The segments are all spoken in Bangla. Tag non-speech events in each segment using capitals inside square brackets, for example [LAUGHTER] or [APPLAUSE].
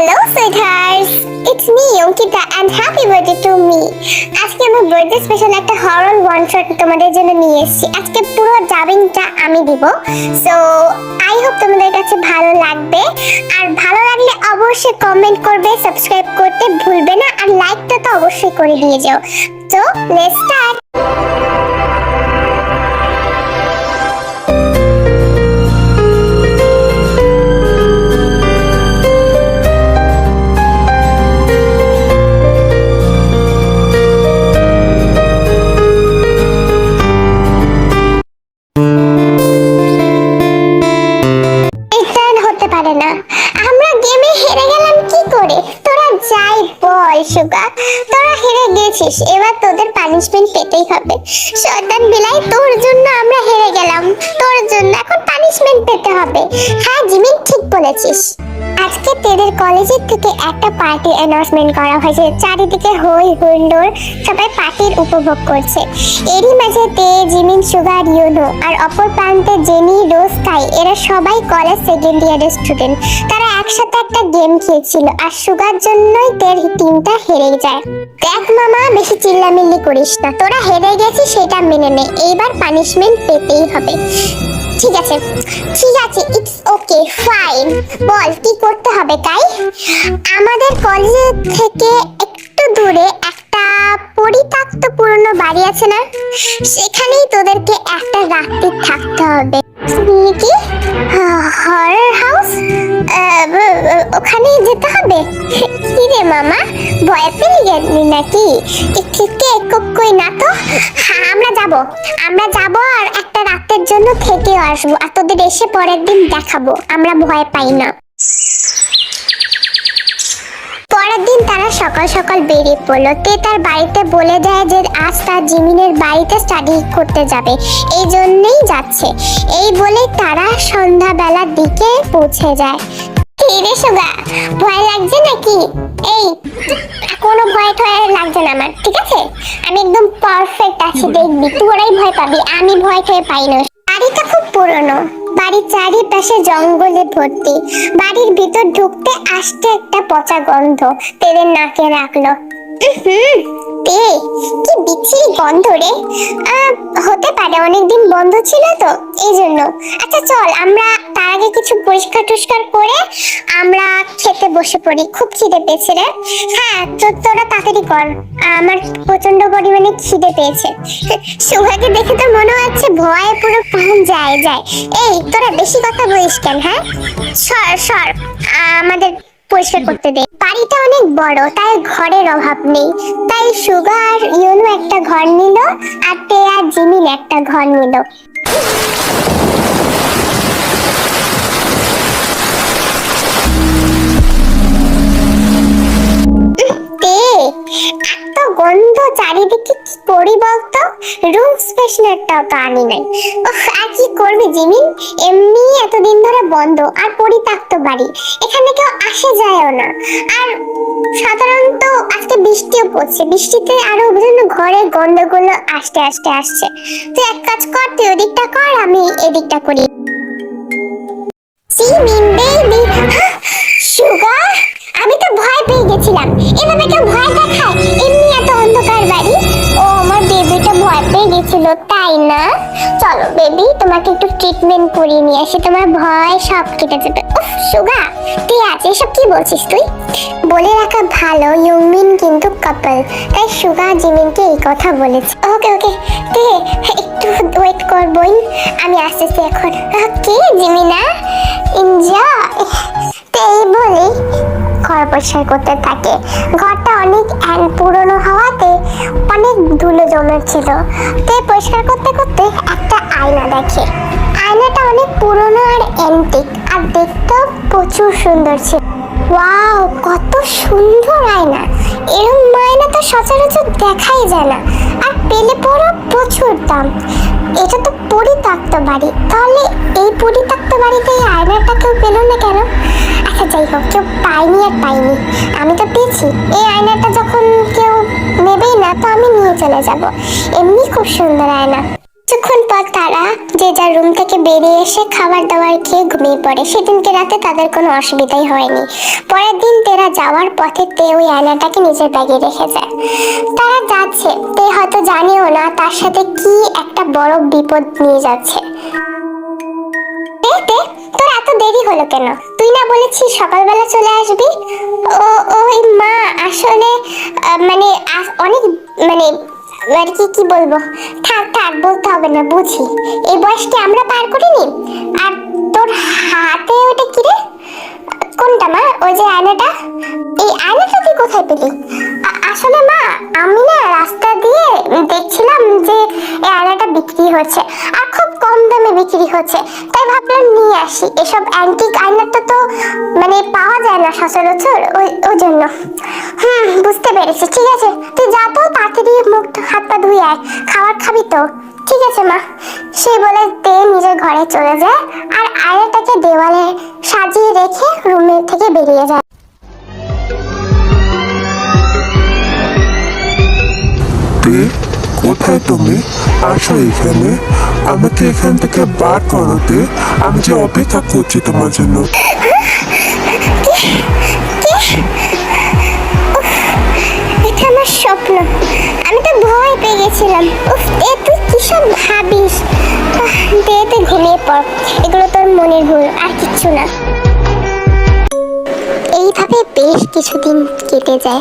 Hello sweethearts it's me Ankita and happy birthday to me আজকে আমার বার্থডে স্পেশাল একটা হরর ওয়ান শট তোমাদের জন্য নিয়ে এসেছি। আজকে পুরো ডাবিংটা আমি দিব। সো আই হোপ তোমাদের কাছে ভালো লাগবে। আর ভালো লাগলে অবশ্যই কমেন্ট করবে সাবস্ক্রাইব করতে ভুলবে না। আর লাইকটা তো অবশ্যই করে দিয়ে যাও। তো লেটস স্টার্ট সুগা, তোরা হেরে গেছিস, এবার তোদের পানিশমেন্ট পেতেই হবে। শয়তান বিলাই, তোর জন্য আমরা হেরে গেলাম, তোর জন্য এখন পানিশমেন্ট পেতে হবে। হ্যাঁ জিমিন, ঠিক বলেছিস। আজকে তেদের কলেজের থেকে একটা পার্টি অ্যানাউন্সমেন্ট করা হয়েছে। চারিদিকে হই হুল্লোড়, সবাই পার্টির উপভোগ করছে। এরই মাঝে তে জিমিন সুগার ইউনো আর অপর প্রান্তে জেনি, রোজ কাই এরা সবাই কলেজ সেকেন্ড ইয়ারের স্টুডেন্ট তারা একসাথে একটা গেম খেলছিল আর সুগার জন্যই তের টিমটা হেরে যায়। দেখ মামা, বেশি চিল্লামিল্লি করিস না। তোরা হেরে গেছিস, সেটা মেনে নে। এইবার পানিশমেন্ট পেতেই হবে। ঠিক আছে। ঠিক আছে ইটস ওকে ফাইন বল, কি করতে হবে তাই? আমাদের কলেজ থেকে একটু দূরে একটা পরিত্যক্ত পুরনো বাড়ি আছে না? সেখানেই তোদেরকে একটা রাত্রি থাকতে হবে। কি? হরর হাউস ওখানে যেতে হবে? কি রে মামা? ভয় পেয়ে গেলি নাকি? কে কই না তো? হ্যাঁ আমরা যাব। আমরা যাব আর একটা রাতের জন্য আসব। আর তোদের এসে পরের দিন দেখাবো। আমরা ভয় পাই না। পরের দিন তারা সকাল সকাল বেরিয়ে পড়ল। তে তার বাড়িতে বলে দেয় যে আজ তার জিমিনের বাড়িতে স্টাডি করতে যাবে। এই জন্যই যাচ্ছে। এই বলে তারা সন্ধ্যাবেলার দিকে পৌঁছে যায়। কি রে সোগা? ভয় লাগছে নাকি? এই কোনো ভয় টয় লাগছে না আমার ঠিক আছে? আমি একদম পারফেক্ট আছি দেখবি তোরাই ভয় পাবি আমি ভয় খেয়ে পাই না। বাড়িটা খুব পুরনো বাড়ির চারিপাশে জঙ্গলে ভর্তি বাড়ির ভিতর ঢুকতে আসতে একটা পচা গন্ধ তেলের নাকে রাখল। হুম তে কি বিচ্ছিরি গন্ধ রে। হতে পারে অনেকদিন বন্ধ ছিল তো, এই জন্য। আচ্ছা চল, আমরা তার আগে কিছু পরিষ্কার টুষ্কার করে আমরা খেতে বসে পড়ি। খুব খিদে পেয়েছে রে। হ্যাঁ তো তোরা তাড়াতাড়ি কর। আমার প্রচণ্ড পরিমাণে খিদে পেয়েছে। সুভাকে দেখে তো মনে হচ্ছে ভয়ে পুরো প্রাণ যায় যায়। এই, তোরা বেশি কথা বলিস কেন হ্যাঁ? সর সর, আমাদের পরিষ্কার করতে দেয়। বাড়িটা অনেক বড়, তাই ঘরের অভাব নেই। তাই সুগার, ইউনো একটা ঘর নিল আর তে আর জিমিন একটা ঘর নিল। তে গন্ধ চারিদিকে কি করি বলতো? রুম ফ্রেশনারটাও তো আনি নাই। উফ, আর কি করবি জিমিন এমনি এতদিন ধরে বন্ধ আর পরিত্যক্ত বাড়ি। এখানে কেউ আসে যায়ও না। আর সাধারণত আজকে বৃষ্টিও পড়ছে। বৃষ্টিতে আরও যেন ঘরের গন্ধগুলো আস্তে আস্তে আসছে। তুই এক কাজ কর তুই ওদিকটা কর আমি এদিকটা করি। সুগার? আমি তো ভয় পেয়ে গেছিলাম। এভাবে কেউ ভয় দেখায়? এমনি গেছিল তাই না? চলো বেবি তোমাকে একটু ট্রিটমেন্ট করিয়ে নিয়ে আসি। তোমার ভয় সব কেটে যাবে। উফ সুগা তুই আছে? এসব কি বলছিস তুই? বলে রাখা ভালো, ইউমিন কিন্তু কাপল তাই সুগা জিমিনকে এই কথা বলেছে। ওকে ওকে তে একটু ওয়েট কর, বোন। আমি আসতেছি এখন। কে, জিমিনা? এনজয় এই বলে ঘর পরিষ্কার করতে থাকে। ঘরটা অনেক পুরনো হওয়াতে অনেক ধুলো জমেছিল। তে পরিষ্কার করতে করতে একটা আয়না দেখে। আয়নাটা অনেক পুরনো আর অ্যান্টিক আর দেখতেও প্রচুর সুন্দর ছিল। ওয়াও, কত সুন্দর আয়না। এরকম আয়না তো সচরাচর দেখাই যায় না। আর পেলে পরও প্রচুর দাম। এটা তো পরিত্যক্ত বাড়ি। তাহলে এই পরিত্যক্ত বাড়িতে এই আয়নাটা কেউ পেল না কেন? আচ্ছা যাই হোক, কেউ পাইনি আর পাইনি আমি তো পেয়েছি। এই আয়নাটা যখন কেউ নেবেই না, তো আমি নিয়ে চলে যাব। এমনি খুব সুন্দর আয়না। কিছুক্ষণ পর তারা যে যার রুম থেকে বেরিয়ে এসে খাবার দাবার খেয়ে ঘুমিয়ে পড়ে। সেদিনকে রাতে তাদের কোনো অসুবিধাই হয়নি। পরের দিন তেরা যাওয়ার পথে তে ওই আয়নাটাকে নিজের ব্যাগে রেখে যায়। তারা যাচ্ছে। তে হয়তো জানেও না তার সাথে কি একটা বড় বিপদ নিয়ে যাচ্ছে। তে, তোর এত দেরি হলো কেন? তুই না বলেছিস সকালবেলা চলে আসবি? ও ওই মা আসলে মানে অনেক মানে আর কি কি বলব? থাক থাক বলতে হবে না বুঝি। এই বয়সকে আমরা পার করিনি? আর তোর হাতে ওটা কি রে? কোনটা মা? ওই যে আয়নাটা? এই আয়নাটা তুই কোথায় পেলি? আসলে মা, আমি না রাস্তা দিয়ে দেখছিলাম যে এই আয়নাটা বিক্রি হচ্ছে আর খুব কম দামে বিক্রি হচ্ছে। তাই ভাবলাম নিয়ে আসি। এসব অ্যান্টিক আয়নাটা তো মানে পাওয়া যায় না সচরাচর ওই ওই জন্য। হুম, বুঝতে পেরেছি। ঠিক আছে, তুই যা তো তাড়াতাড়ি মুখ হাত পা ধুয়ে আয়। খাবার খাবি তো। ঠিক আছে মা। সে বলে তে নিজের ঘরে চলে যায় আর আয়নাটাকে দেওয়ালে সাজিয়ে রেখে রুমের থেকে বেরিয়ে যায় তে, কোথায় তুমি? আসো এখানে। আমাকে এখান থেকে বার করো তে। আমি যে অপেক্ষা করছি তোমার জন্য। এটা আমার স্বপ্ন। আমি তো ভয় পেয়ে গেছিলাম। উফ, এ, তুই কি সব ভাবিস? দে, ঘুমিয়ে পড়। এগুলো তোর মনের ভুল, আর কিচ্ছু না। এইভাবে বেশ কিছুদিন কেটে যায়।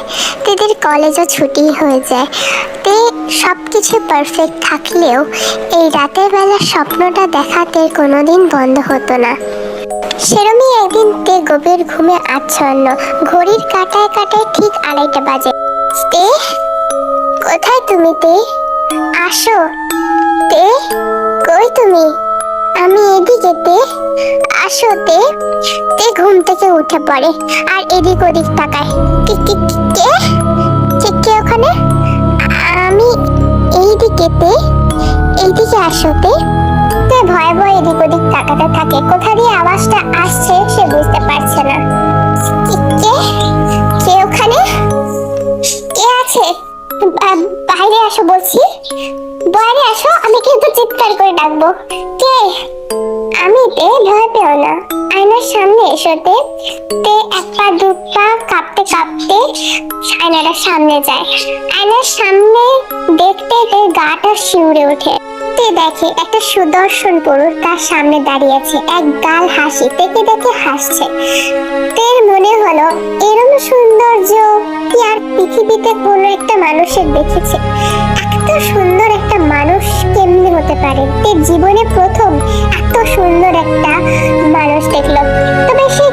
তেদের কলেজও ছুটি হয়ে যায়। তে সব কিছু পারফেক্ট থাকলেও এই রাতের বেলা স্বপ্নটা দেখাতে কোনোদিন বন্ধ হতো না। সেরমই একদিন তে গভীর ঘুমে আচ্ছন্ন, ঘড়ির কাটায় কাটায় ঠিক আড়াইটা বাজে। তে, কোথায় তুমি তে? আসো। তে, কই তুমি? আমি এদিকে তে। আসো তে। তে ঘুম থেকে উঠে পড়ে, আর এদিক ওদিক তাকায়। কি কি? এইদিকে তে এইদিকে আসো তে। ভয়ে ভয়ে এদিক ওদিক তাকাতে থাকে। কোথা দিয়ে আওয়াজটা আসছে সে বুঝতে পারছে না। কে কে ওখানে? কে আছে? বাইরে আসো বলছি। বাইরে আসো, আমি কিন্তু চিৎকার করে ডাকবো। কে? আমি তে ভয় পেও না। আয়নার সামনে এসো তে তে পা দু কাঁপতে কাঁপতে আয়নাটার সামনে যায়। আয়নার সামনে দেখতে তে গাটা শিউরে ওঠে। দেখে একটা সুদর্শন পুরুষ তার সামনে দাঁড়িয়ে আছে। এক গাল হাসি তেকে দেখে হাসছে। তের মনে হলো, এরম সৌন্দর্য কি আর পৃথিবীতে কোনো একটা মানুষের দেখেছে? এত সুন্দর একটা মানুষ কেমনে হতে পারে? তে জীবনে প্রথম এত সুন্দর একটা মানুষ দেখল। তবে সে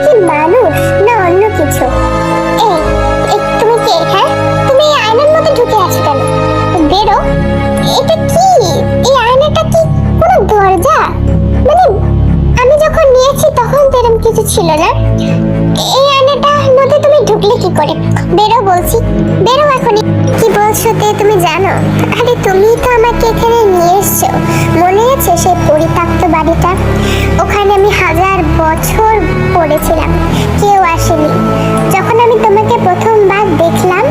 ছিল না এই আয়নাটার মধ্যে তুমি ঢুকলে কি করে? বেরো বলছি, বেরো এখনই। কি বলছো তে, তুমি জানো? আরে তুমি তো আমাকে এখানে নিয়ে এসছো। মনে আছে সেই পরিত্যক্ত বাড়িটা? ওখানে আমি হাজার বছর পড়েছিলাম। কেউ আসেনি। যখন আমি তোমাকে প্রথমবার দেখলাম,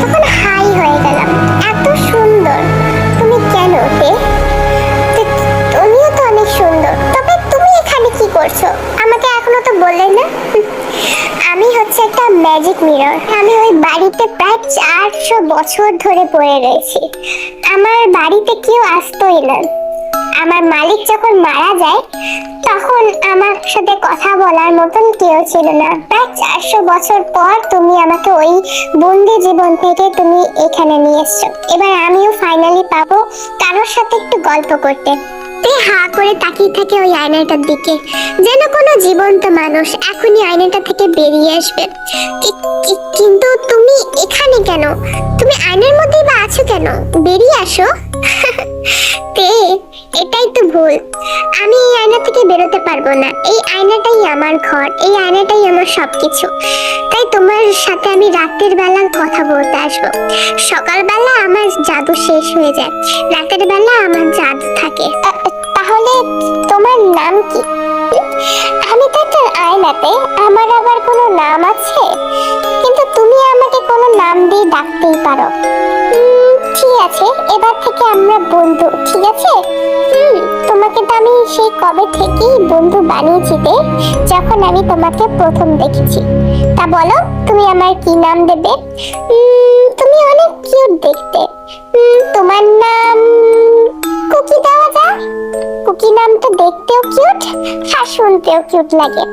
তখন হাই হয়ে গেলাম। এত সুন্দর। তুমি কেন তে, তুমিও তো অনেক সুন্দর। তবে তুমি এখানে কি করছ? আমাকে বললে না? আমি হচ্ছে একটা ম্যাজিক মিরর আমি ওই বাড়িতে প্রায় চারশো বছর ধরে পড়ে রয়েছি। আমার বাড়িতে কেউ আসতোই না। আমার মালিক যখন মারা যায়, তখন আমার সাথে কথা বলার মতন কেউ ছিল না। প্রায় চারশো বছর পর তুমি আমাকে ওই বন্দি জীবন থেকে তুমি এখানে নিয়ে এসছো। এবার আমিও ফাইনালি পাবো কারোর সাথে একটু গল্প করতে। তে হা করে তাকিয়ে থাকে ওই আয়নাটার দিকে। যেন কোনো জীবন্ত মানুষ এখনই আয়নাটা থেকে বেরিয়ে আসবে। কিন্তু তুমি এখানে কেন? তুমি আয়নার মধ্যেই বা আছো কেন? বেরিয়ে আসো। [LAUGHS] তে, এটাই তো ভুল। আমি এই আয়না থেকে বেরোতে পারব না। এই আয়নাটাই আমার ঘর, এই আয়নাটাই আমার সবকিছু। তাই তোমার সাথে আমি রাতের বেলা কথা বলতে আসব। সকালবেলা আমার জাদু শেষ হয়ে যায়। রাতের বেলা আমার জাদু থাকে। তাহলে তোমার নাম কি? আমি তো একটা আয়নাতে, আমার আবার কোনো নাম আছে? কিন্তু তুমি আমাকে কোনো নাম দিয়ে ডাকতেই পারো। ঠিক আছে, এবার থেকে আমরা বন্ধু, ঠিক আছে? হুম, তোমাকে তো আমি সেই কবে থেকেই বন্ধু বানিয়েছি রে, যখন আমি তোমাকে প্রথম দেখেছি। তা বলো, তুমি আমার কি নাম দেবে? তুমি অনেক কিউট দেখতে। তোমার নাম কুকি দেওয়া যায়? কুকি নামটা দেখতেও কিউট আর শুনতেও কিউট লাগে।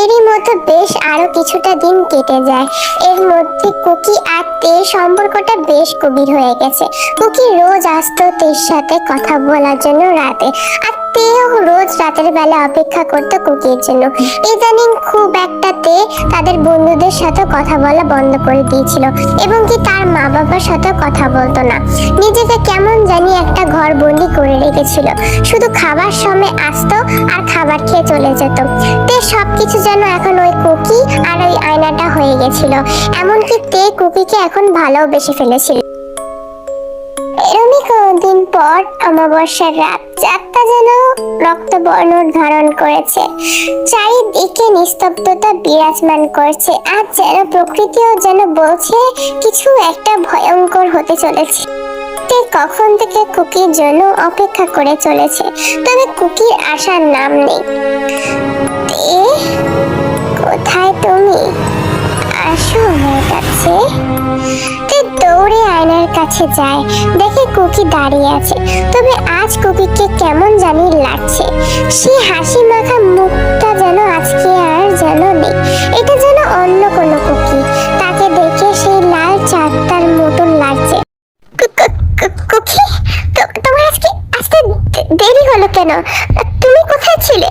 এরই মতো বেশ আরও কিছুটা দিন কেটে যায়। এর মধ্যে কুকি আর তের সম্পর্কটা বেশ গভীর হয়ে গেছে। কুকি রোজ আসতো তের সাথে কথা বলার জন্য রাতে। আর তেও রোজ রাতের বেলা অপেক্ষা কুকির জন্য। ইদানিং খুব একটা তে তাদের বন্ধুদের সাথে কথা বলা বন্ধ করে দিয়েছিল এবং কি তার মা বাবার সাথে কথা বলতো না। নিজেকে কেমন জানি একটা ঘর বন্দি করে রেখেছিল। শুধু খাবার সময় আসতো আর খাবার খেয়ে চলে যেত। তে সবকিছু যেন এখন ওই কুকি আর ওই আয়নাটা হয়ে গেছিল। এমনকি তে কুকিকে এখন ভালোবেসে ফেলেছিল। এরমই কদিন পর অমাবস্যার রাত চাঁদটা যেন রক্তবর্ণ ধারণ করেছে। চারিদিকে নিস্তব্ধতা বিরাজমান করছে। আর যেন প্রকৃতিও যেন বলছে, কিছু একটা ভয়ঙ্কর হতে চলেছে। তে কখন থেকে কুকির জন্য অপেক্ষা করে চলেছে, তবে কুকির আসার নাম নেই। কোথায় তুমি? আসো আমার কাছে। তে দৌড়ে আয়নার কাছে যায়, দেখে কুকি দাঁড়িয়ে আছে। তবে আজ কুকিকে কেমন জানি লাগছে। সে হাসি মাখা মুখটা যেন আজকে আর যেন নেই। এটা যেন অন্য কোনো কুকি। তাকে দেখে সেই লাল চাঁদটার মতন লাগছে। কুকি তোমার আজকে আজকে দেরি হলো কেন? তুমি কোথায় ছিলে?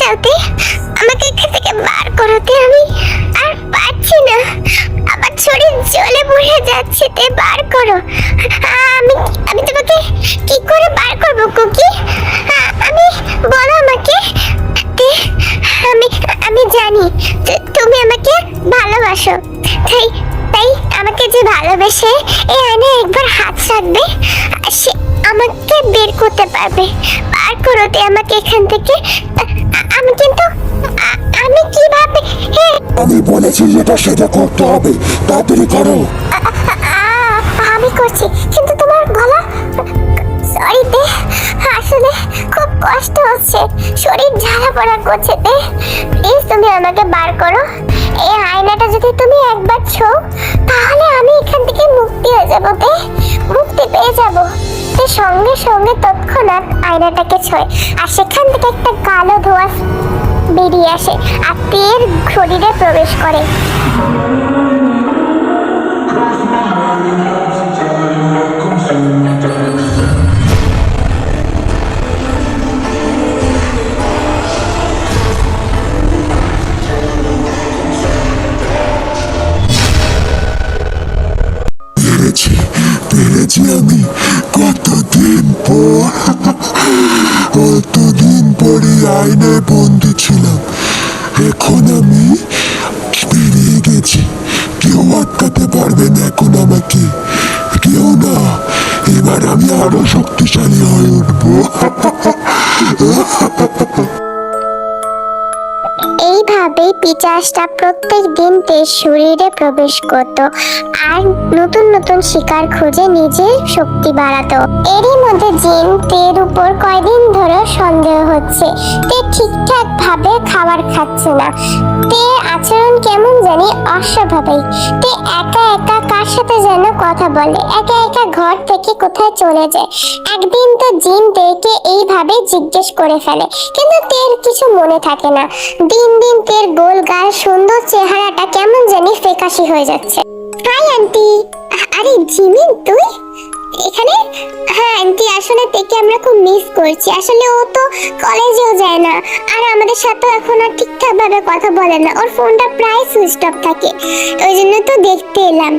বাঁচাতে আমাকে এখান থেকে বার করতে আমি। আর পারছি না। আমার শরীর জ্বলে পুড়ে যাচ্ছে তে, বার করো। আমি আমি তোমাকে কি করে বার করব, কুকি? আমি, বলো আমাকে। আমি আমি জানি। তুমি আমাকে ভালোবাসো। তাই তাই আমাকে যে ভালোবেসে এ আয়নায় একবার হাত রাখবে সে আমাকে বের করতে পারবে। বার করতে আমাকে এখান থেকে। কিন্তু আমি কীভাবে আমি বলেছি যেটা সেটা করতে হবে। তাড়াতাড়ি করো। আমি করছি কিন্তু তোমার গলা সরি তে আসলে খুব কষ্ট হচ্ছে। শরীর ঝালা পড়া করছে তে প্লিজ তুমি আমাকে বার করো। এই আয়নাটা যদি তুমি একবার ছো তাহলে আমি এখান থেকে মুক্তি হয়ে যাব তে মুক্তি পেয়ে যাব। তে সঙ্গে সঙ্গে তৎক্ষণাৎ আয়নাটাকে ছয়, আর সেখান থেকে একটা কালো ধোঁয়া বেরিয়ে আসে, আর তের শরীরে প্রবেশ করে। না এখন আমাকে। কেউ না এবার আমি আরও শক্তিশালী হয়ে উঠবো। [LAUGHS] এইভাবেই পিচাসটা প্রত্যেক দিন তের শরীরে প্রবেশ করত আর নতুন নতুন শিকার খুঁজে নিজের শক্তি বাড়াতো। এরই মধ্যে জিন তের উপর কয়দিন ধরে সন্দেহ হচ্ছে, তে ঠিকঠাক ভাবে খাবার খাচ্ছে না। তে আচরণ কেমন জানি অস্বাভাবিক। তে একা একা কার সাথে যেন কথা বলে, একা একা ঘর থেকে কোথায় চলে যায়। একদিন তো জিন তেকে এইভাবে জিজ্ঞেস করে ফেলে, কিন্তু তের কিছু মনে থাকে না। দিন দিন গোল গাল সুন্দর চেহারাটা কেমন জানি ফেকাশি হয়ে যাচ্ছে। Hi aunty. আরে জিমিন তুই? এখানে? হ্যাঁ আন্টি আসলে তেকে আমরা খুব মিস করছি। আসলে ও তো কলেজেও যায় না। আর আমাদের সাথে এখন আর ঠিকঠাক ভাবে কথা বলে না। ওর ফোনটা প্রায় সুইচ অফ থাকে। ওই জন্য তো দেখতে এলাম।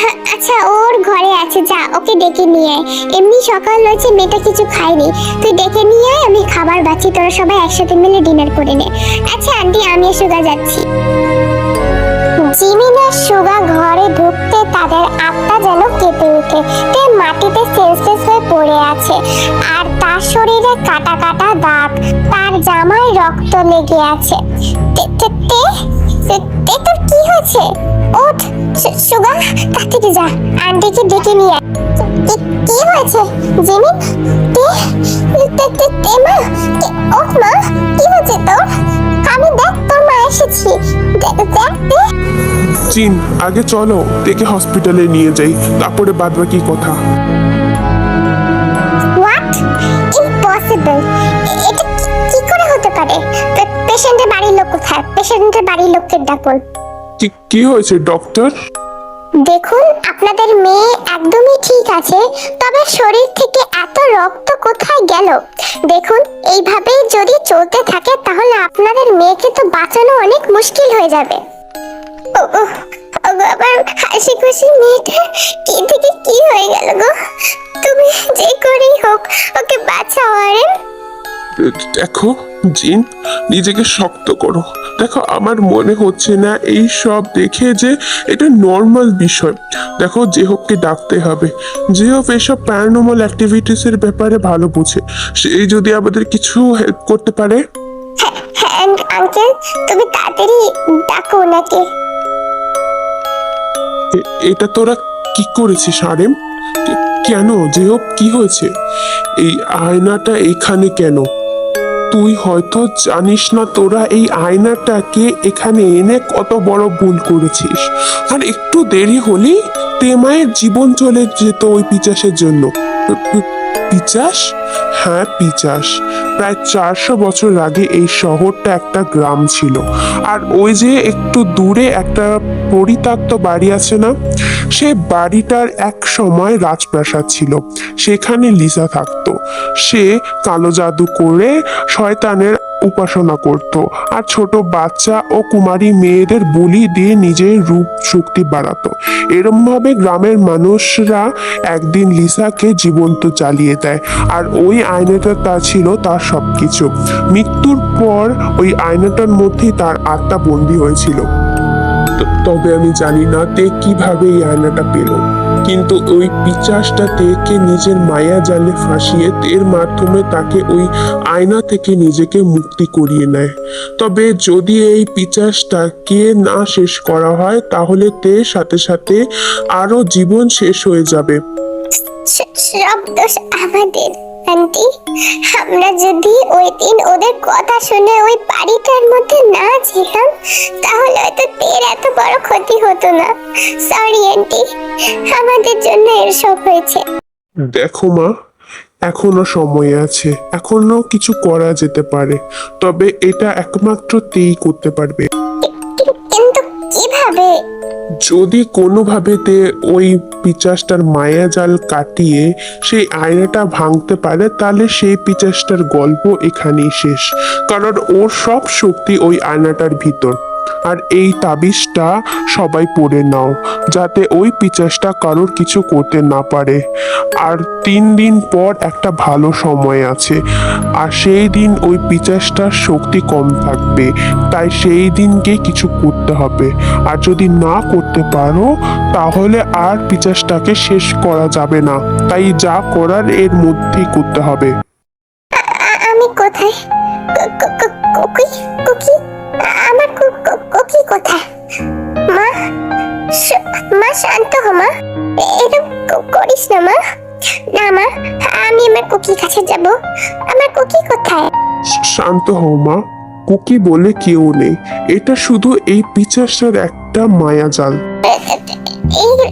হ্যাঁ, আচ্ছা ওর ঘরে আছে। যা ওকে ডেকে নিয়ে আয়। এমনি সকাল হয়েছে মেয়েটা কিছু খায়নি। তুই ডেকে নিয়ে আয় আমি খাবার বাচ্ছি তোরা সবাই একসাথে মিলে ডিনার করে নে। আচ্ছা আন্টি আমি সুগা যাচ্ছি। জিমিনা সুগা ঘরে ঢুকতে তাদের আত্মা যেন কেঁপে ওঠে তে মাটিতে সেন্সলেস হয়ে পড়ে আছে। আর তার শরীরে কাটা কাটা দাগ, তার জামায় রক্ত লেগে আছে। তে- তে- তে তোর কি হয়েছে? ওঠ সুগা তাড়াতাড়ি যা, আন্টিকে ডেকে নিয়ে। কি- হয়েছে? জিমি, তে তে তে তে, মা ওঠ মা, কি হয়েছে তোর? আমি দেখ, তোর মা এসেছি। দেখ দেখ চিন আগে চলো দেখে হসপিটালে নিয়ে যাই তারপরে বাদ বাকি কথা হোয়াট ইম্পসিবল এটা কি- কি করে হতে পারে? পেশেন্টের বাড়ির লোক কোথায়? পেশেন্টের বাড়ির লোককে ডাকুন। কি কি হয়েছে ডক্টর দেখুন আপনাদের মেয়ে একদমই ঠিক আছে তবে শরীর থেকে এত রক্ত কোথায় গেল? দেখুন এইভাবেই যদি চলতে থাকে তাহলে আপনাদের মেয়েকে তো বাঁচানো অনেক মুশকিল হয়ে যাবে। ও, আমার হাসি খুশি মেয়েটা কি থেকে কি হয়ে গেল গো? তুমি যে করেই হোক ওকে বাঁচাও আরে দেখো জিন নিজেকে শক্ত করো। দেখো আমার মনে হচ্ছে না এই সব দেখে যে এটা নর্মাল বিষয়। দেখো যে হোককে ডাকতে হবে। যে হোক এসব প্যারানর্মাল অ্যাক্টিভিটিস এর ব্যাপারে ভালো বুঝে। সেই যদি আমাদের কিছু হেল্প করতে পারে? হ্যাঁ আঙ্কেল তুমি তাড়াতাড়ি ডাকো ওনাকে। এটা তোরা কি করেছিস আরেম কেন? যে হোক কি হয়েছে? এই আয়নাটা এখানে কেন? তুই হয়তো জানিস না তোরা এই আয়নাটাকে এখানে এনে কত বড় ভুল করেছিস। আর একটু দেরি হলেই তেমায়ের জীবন চলে যেত ওই পিচাসের জন্য। পিচাস হ্যাঁ পিচাস প্রায় চারশো বছর আগে এই শহরটা একটা গ্রাম ছিল। আর ওই যে একটু দূরে একটা পরিত্যক্ত বাড়ি আছে না? সে বাড়িটার এক সময় রাজপ্রাসাদ ছিল। সেখানে লিসা থাকতো। সে কালো জাদু করে শয়তানের উপাসনা করত আর ছোট বাচ্চা ও কুমারী মেয়েদের বলি দিয়ে নিজের রূপ শক্তি বাড়াতো। এরমভাবে গ্রামের মানুষরা একদিন লিসাকে জীবন্ত জ্বালিয়ে দেয় আর ওই আয়নাটা তা ছিল তার সবকিছু। মৃত্যুর পর ওই আয়নাটার মধ্যেই তার আত্মা বন্দী হয়েছিল। তবে আমি জানি না তে কীভাবে এই আয়নাটা পেল। কিন্তু ওই পিচাসটা তেকে নিজের মায়া জালে ফাঁসিয়ে তের মাধ্যমে তাকে ওই আয়না থেকে নিজেকে মুক্তি করিয়ে নেয়। তবে যদি এই পিচাসটাকে না শেষ করা হয়, তাহলে তে সাথে সাথে আরও জীবন শেষ হয়ে যাবে। সব দোষ আমাদের। আন্টি, আমরা যদি ওই দিন ওদের কথা শুনে ওই বাড়িটার মধ্যে না ছিলাম, তাহলে হয়তো তের এত বড় ক্ষতি হতো না। সরি আন্টি, আমাদের জন্য এসব হয়েছে। দেখো মা, এখনও সময় আছে, এখনও কিছু করা যেতে পারে, তবে এটা একমাত্র তেই করতে পারবে। কীভাবে যদি কোনোভাবে তে ওই পিচাসটার মায়া জাল কাটিয়ে সেই আয়নাটা ভাঙতে পারে, তাহলে সেই পিচাসটার গল্প এখানেই শেষ। কারণ ওর সব শক্তি ওই আয়নাটার ভিতর। আর এই তাবিজটা সবাই পড়ে নাও, যাতে ওই পিচাসটা কারোর কিছু করতে না পারে। আর তিন দিন পর একটা ভালো সময় আছে, আর সেই দিন ওই পিচাসটার শক্তি কম থাকবে, তাই সেই দিনকে কিছু করতে হবে। আর যদি না করতে পারো, তাহলে আর পিচাসটাকে শেষ করা যাবে না, তাই যা করার এর মধ্যেই করতে হবে। আমি কোথায়? কু- কোথায় মা? মা শান্ত হ মা। এরকম করিস না মা। না মা আমি আমার কুকির কাছে যাব। আমার কুকি কোথায়? শান্ত হও মা। কুকি বলে কেউ নেই। এটা শুধু এই পিচাসটার একটা মায়াজাল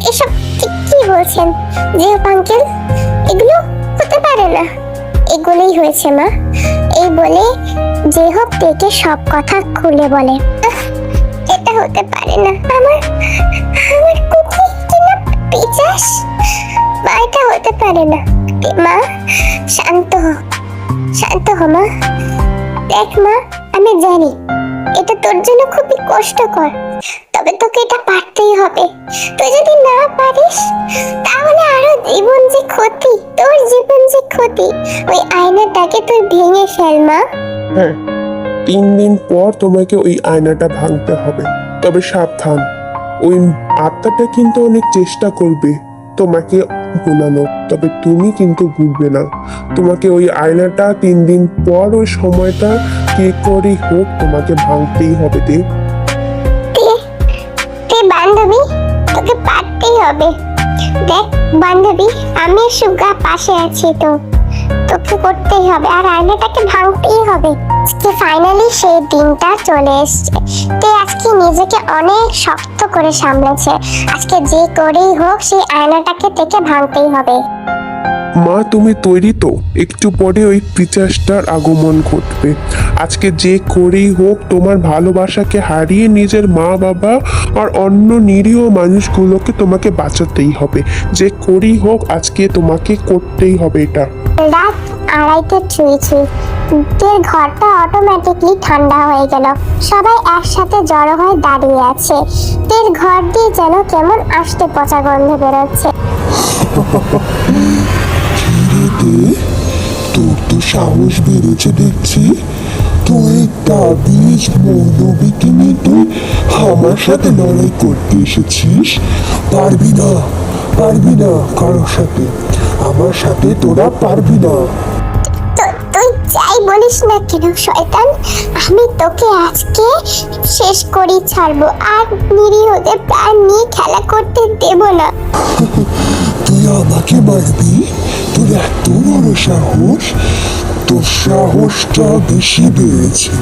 এসব কি- বলছেন? যে আঙ্কেল এগুলো হতে পারে না। এগুলোই হয়েছে মা। এই বলে যে হোক দেখে সব কথা খুলে বলে। এটা হতে পারে না। আমার আমার কুকি কিনা পিচাস? মা, এটা হতে পারে না। মা, শান্ত হ। শান্ত হ মা। দেখ মা, আমি জানি, এটা তোর জন্য খুবই কষ্টকর। তবে তোকে এটা পারতেই হবে। তুই যদি না পারিস, তাহলে আরও জীবন যে ক্ষতি, তোর জীবন যে ক্ষতি, ওই আয়নাটাকে তুই ভেঙে ফেল মা। হ্যাঁ। তিন দিন পর তোমাকে ওই আয়নাটা ভাঙতে হবে। তবে সাবধান, ওই আত্মাটা কিন্তু অনেক চেষ্টা করবে তোমাকে ভুলানো তবে তুমি কিন্তু ভুলবে না। তোমাকে ওই আয়নাটা তিন দিন পর ওই সময়টা কে করে হোক তোমাকে ভাঙতেই হবে দে বান্ধবী, তোকে পারতেই হবে। দেখ বান্ধবী, আমি সুগা পাশে আছি তো। তোকে করতেই হবে আর আয়নাটাকে ভাঙতেই হবে। আজকে ফাইনালি সেই দিনটা চলে এসছে। তে আজকে নিজেকে অনেক শক্ত করে সামলেছে। আজকে যে করেই হোক সেই আয়নাটাকে থেকে ভাঙতেই হবে। মা, তুমি তৈরি তো। একটু পরে ওই পিচাসটার আগমন ঘটবে। আজকে যে করেই হোক, তোমার ভালোবাসাকে হারিয়ে নিজের মা, বাবা আর অন্য নিরীহ মানুষগুলোকে তোমাকে বাঁচাতেই হবে। যে করেই হোক, আজকে তোমাকে করতেই হবে এটা। রাত আড়াইটে ছুঁয়েছি। তের ঘরটা অটোমেটিকলি ঠান্ডা হয়ে গেল। সবাই একসাথে জড়ো হয়ে দাঁড়িয়ে আছে। তের ঘর দিয়ে যেন কেমন আসতে পচা গন্ধ বেরোচ্ছে। সাহস বেড়েছে দেখছি। তুই তাবিজ মৌলবীকে নিয়ে তুই আমার সাথে লড়াই করতে এসেছিস? পারবি না পারবি না কারোর সাথে। আমার সাথে তোরা পারবি না। তুই যাই বলিস না কেন শয়তান? আমি তোকে আজকে শেষ করি ছাড়বো আর নিরীহদের প্রাণ নিয়ে খেলা করতে দেব না। [LAUGHS] আমাকে মারবি তোর এত বড় সাহস? তোর সাহসটা বেশি বেড়েছে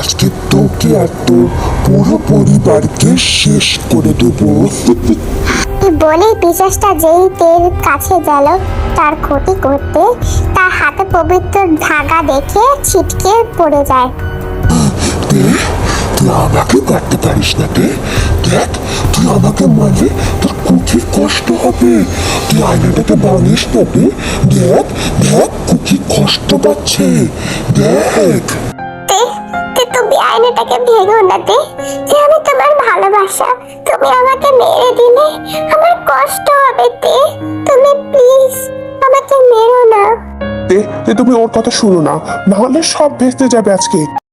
আজকে তোকে আর তোর পুরো পরিবারকে শেষ করে দেবো। বলেই পিসাসটা যেই তের কাছে গেল তার ক্ষতি করতে তার হাতে পবিত্র ধাগা দেখে ছিটকে পড়ে যায়। তুই আমাকে মারতে পারিস না তে। দেখ তুই আমাকে মারলে তোর কুকির কষ্ট হবে। তুই আয়নাটাকে ভাঙিস না তে দেখ দেখ কুকি কষ্ট পাচ্ছে। দেখ। তে তে তুমি আয়নাটাকে ভেঙো না তে। যে আমি তোমার ভালোবাসা। তুমি আমাকে মেরে দিলে আমার কষ্ট হবে তে। তুমি প্লিজ আমাকে মেরো না। তে তে তুমি ওর কথা শুনো না। নাহলে সব ভেস্তে যাবে আজকে।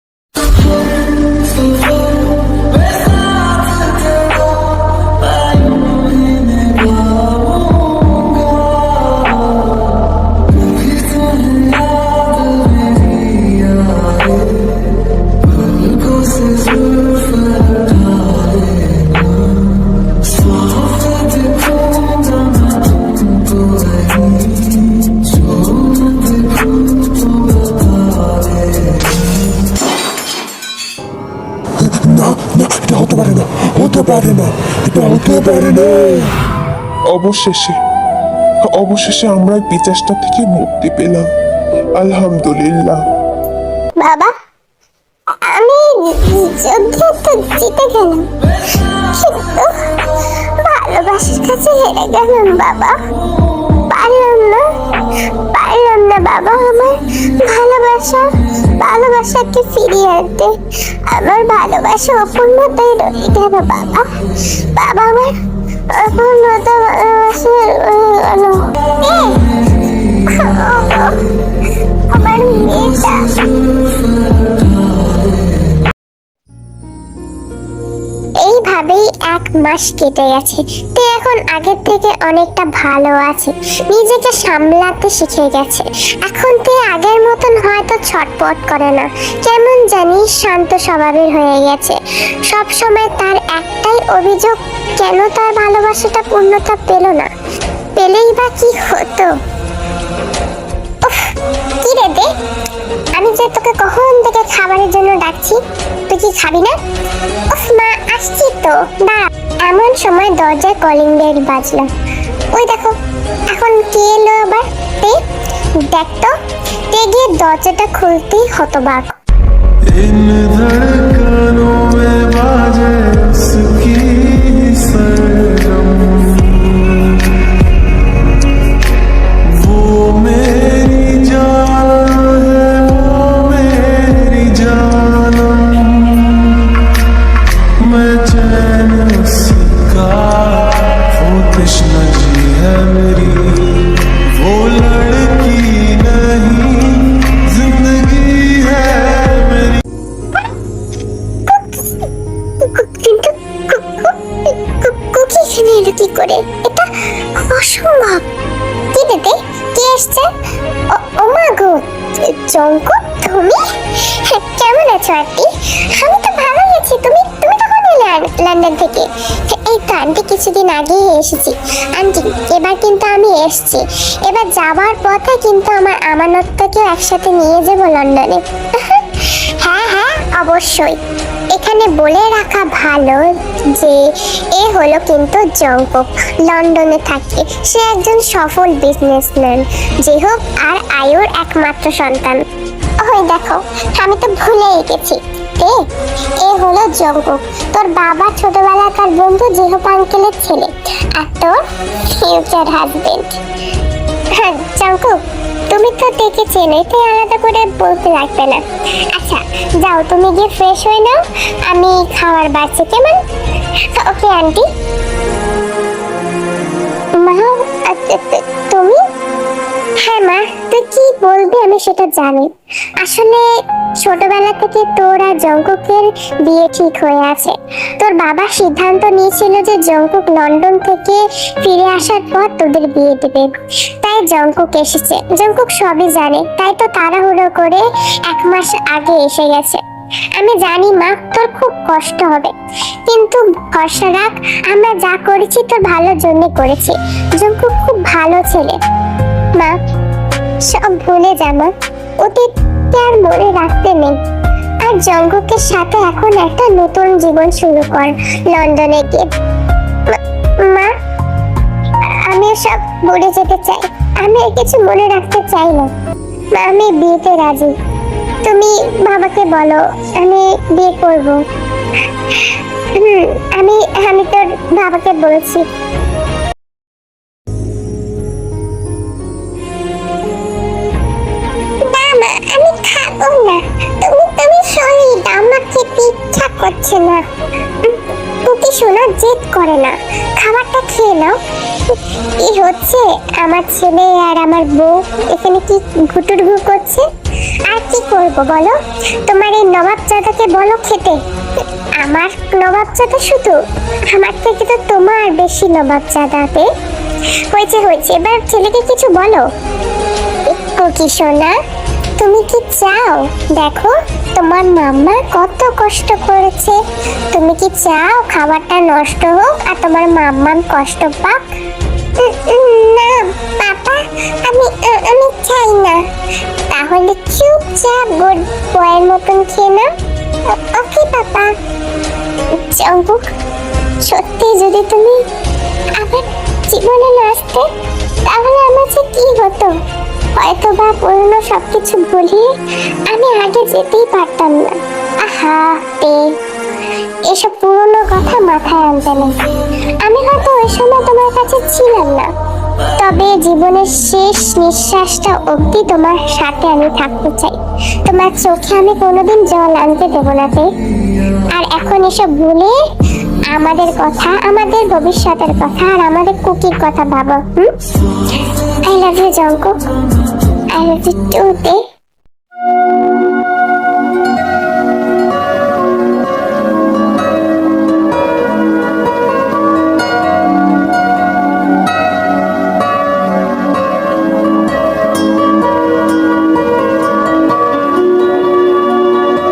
পারে না এটা হতে পারে না অবশেষে অবশেষে আমরা পিচাসটা থেকে মুক্তি পেলাম। আলহামদুলিল্লাহ। যুদ্ধে তো জিতে গেলাম। কিন্তু ভালোবাসার কাছে হেরে গেলাম, বাবা। পারলাম না পারলাম না, বাবা, আমার ভালোবাসা। ভালোবাসাকে ফিরিয়ে আনতে। আমার ভালোবাসা অপূর্ণতাই রয়ে গেল, বাবা। বাবা, আমার অপূর্ণতা ভালোবাসা রয়ে গেল। মাস কেটে গেছে। তে এখন আগের থেকে অনেকটা ভালো আছে। নিজেকে সামলাতে শিখে গেছে। এখন তে আগের মতন হয়তো ছটপট করে না। কেমন জানি শান্ত স্বভাবের হয়ে গেছে। সব সময় তার একটাই অভিযোগ, কেন তার ভালোবাসাটা পূর্ণতা পেল না? পেলেই বা কি হতো? কি রে দে আমি যে তোকে কখন থেকে খাবারের জন্য ডাকছি, তুই কি খাবি না? উফ, মা, আসছি তো, দাঁড়া। এমন সময় দরজায় কলিং বেল বাজলো। ওই দেখো, এখন কে এলো আবার? তে, দেখ তো, তে গিয়ে দরজাটা খুলতেই হতবাক। এসেছি। এবার যাওয়ার পথে কিন্তু আমার আমানতটাকেও একসাথে নিয়ে যাব লন্ডনে। হ্যাঁ হ্যাঁ অবশ্যই। এখানে বলে রাখা ভালো যে, এ হলো কিন্তু জঙ্কক লন্ডনে থাকে। সে একজন সফল বিজনেসম্যান যে হোক, আর আয়ুর একমাত্র সন্তান। ওই দেখো, আমি তো ভুলেই গেছি। এ এ হলো জঙ্কক। তোর বাবা ছোটবেলাকার বন্ধু জেহপ আঙ্কেলের ছেলে, আর তোর ফিউচার হাজবেন্ড হ্যাঁ জঙ্কুক, তুমি তো দেখে চেনো তাই আলাদা করে বলতে লাগবে না। আচ্ছা যাও, তুমি গিয়ে ফ্রেশ হয়ে নাও, আমি খাওয়ার বাড়ছি, কেমন? ওকে আন্টি মা তুমি? হ্যাঁ মা। তুই কি বলবি আমি সেটা জানি। আসলে ছোটবেলা থেকে তোর আর জঙ্কুকের বিয়ে ঠিক হয়ে আছে। তোর বাবা সিদ্ধান্ত নিয়েছিল যে জঙ্কুক লন্ডন থেকে ফিরে আসার পর তোদের বিয়ে দেবে। তাই জঙ্কুক এসেছে। জঙ্কুক সবই জানে। তাই তো তাড়াহুড়ো করে এক মাস আগে এসে গেছে। আমি জানি মা, তোর খুব কষ্ট হবে। কিন্তু ভরসা রাখ, আমরা যা করেছি তোর ভালোর জন্য করেছি। জঙ্কুক খুব ভালো ছেলে। মা সব ভুলে যা মা অতীতকে আর মনে রাখতে নেই। আর জঙ্গকের সাথে এখন একটা নতুন জীবন শুরু কর, লন্ডনে গিয়ে। মা- আমি সব ভুলে যেতে চাই। আমি আর কিছু মনে রাখতে চাই না। মা, আমি বিয়েতে রাজি। তুমি বাবাকে বলো, আমি বিয়ে করব। আমি আমি তোর বাবাকে বলছি। খাব না সরি খেতে ইচ্ছা করছে না। কুকি শোনা, জেদ করে না। খাবারটা খেয়ে নাও। কি হচ্ছে আমার ছেলে আর আমার বউ। এখানে কি ঘুটুর করছে? আর কি করব বলো? তোমার এই নবাব চাঁদাকে বলো খেতে। আমার নবাব চাঁদা শুধু? আমার থেকে তো তোমার বেশি নবাব চাঁদাতে হয়েছে হয়েছে। এবার ছেলেকে কিছু বলো। কুকি সোনা? তুমি কি চাও? দেখো, তোমার মাম্মা কত কষ্ট করেছে। তুমি কি চাও খাবারটা নষ্ট হোক আর তোমার মাম্মার কষ্ট পাক? না, পাপা, আমি আমি চাই না। তাহলে চুপচাপ গুড বয়ের মতন খেয়ে না ওকে, পাপা। চম্পুক, সত্যি যদি তুমি আবার জীবনে না আসতে, তাহলে আমার যে কি হতো? হয়তো বা পুরনো সবকিছু ভুলিয়ে আমি আগে যেতেই পারতাম না। আহা, তে, এসব পুরনো কথা মাথায় আনতে নেই। আমি হয়তো ওই সময় তোমার কাছে ছিলাম না। তবে জীবনের শেষ নিঃশ্বাসটা অবধি তোমার সাথে আমি থাকতে চাই। তোমার চোখে আমি কোনোদিন জল আনতে দেবো না, তে। আর এখন এসব ভুলে আমাদের কথা, আমাদের ভবিষ্যতের কথা আর আমাদের কুকির কথা ভাবো, হুম? I love you Jungkook I love you too তে